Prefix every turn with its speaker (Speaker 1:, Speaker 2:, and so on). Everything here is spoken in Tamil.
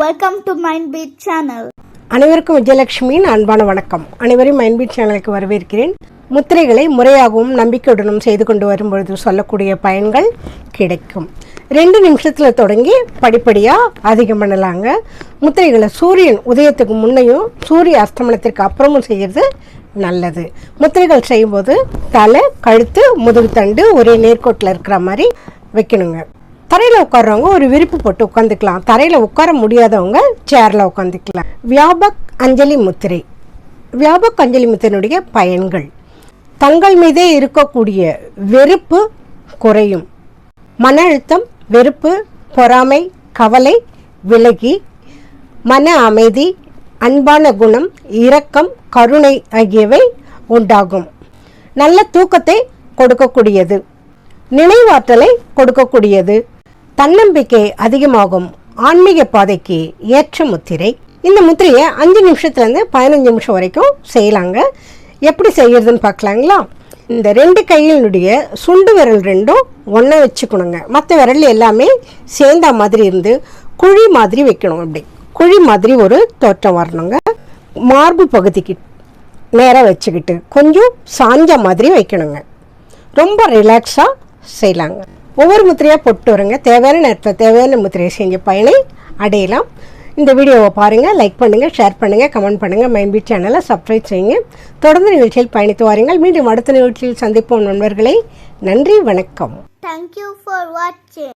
Speaker 1: Welcome to mind beat channel
Speaker 2: அனைவருக்கும் விஜயலட்சுமியின் அன்பான வணக்கம். அனைவரும் மைண்ட் பீட் சேனலுக்கு வரவேற்கிறேன். முத்திரைகளை முறையாகவும் நம்பிக்கையுடனும் செய்து கொண்டு வரும்பொழுது சொல்லக்கூடிய பயன்கள் கிடைக்கும். ரெண்டு நிமிஷத்தில் தொடங்கி படிப்படியாக அதிகம் பண்ணலாங்க. முத்திரைகளை சூரியன் உதயத்துக்கு முன்னையும் சூரிய அஸ்தமனத்திற்கு அப்புறமும் செய்கிறது நல்லது. முத்திரைகள் செய்யும்போது தலை கழுத்து முதுகுத்தண்டு ஒரே நேர்கோட்டில் இருக்கிற மாதிரி வைக்கணுங்க. தரையில் உட்காடுறவங்க ஒரு விரிப்பு போட்டு உட்காந்துக்கலாம் தரையில் உட்கார முடியாதவங்க சேரில் உட்காந்துக்கலாம் வியாபக் அஞ்சலி முத்திரை. வியாபக் அஞ்சலி முத்திரையினுடைய பயன்கள். தங்கள் மீதே இருக்கக்கூடிய வெறுப்பு குறையும். மன அழுத்தம் வெறுப்பு பொறாமை கவலை விலகி மன அமைதி அன்பான குணம் இரக்கம் கருணை ஆகியவை உண்டாகும். நல்ல தூக்கத்தை கொடுக்கக்கூடியது. நினைவாற்றலை கொடுக்கக்கூடியது. தன்னம்பிக்கை அதிகமாகும் ஆன்மீக பாதைக்கு ஏற்ற முத்திரை. இந்த முத்திரையை அஞ்சு நிமிஷத்துலேருந்து பதினஞ்சு நிமிஷம் வரைக்கும் செய்யலாங்க. எப்படி செய்கிறதுன்னு பார்க்கலாங்களா? இந்த ரெண்டு கையினுடைய சுண்டு விரல் ரெண்டும் ஒன்றா வச்சுக்கணுங்க. மற்ற விரல் எல்லாமே சேர்ந்தா மாதிரி இருந்து குழி மாதிரி வைக்கணும் அப்படி. குழி மாதிரி ஒரு தோற்றம் வரணுங்க. மார்பு பகுதிக்கு நேராக வச்சுக்கிட்டு கொஞ்சம் சாஞ்ச மாதிரி வைக்கணுங்க. ரொம்ப ரிலாக்ஸாக செய்யலாங்க. ஒவ்வொரு முத்திரையாக போட்டு வருங்க. தேவையான நேரத்தில் தேவையான முத்திரையை செஞ்ச பயனை அடையலாம். இந்த வீடியோவை பாருங்கள் லைக் பண்ணுங்கள் ஷேர் பண்ணுங்கள் கமெண்ட் பண்ணுங்கள் மைம்பி சேனலை சப்ஸ்கிரைப் செய்யுங்க. தொடர்ந்து நிகழ்ச்சியில் பயணித்து வாருங்கள். மீண்டும் அடுத்த நிகழ்ச்சியில் சந்திப்போம் நண்பர்களை. நன்றி வணக்கம்.
Speaker 1: தேங்க்யூ ஃபார் வாட்சிங்.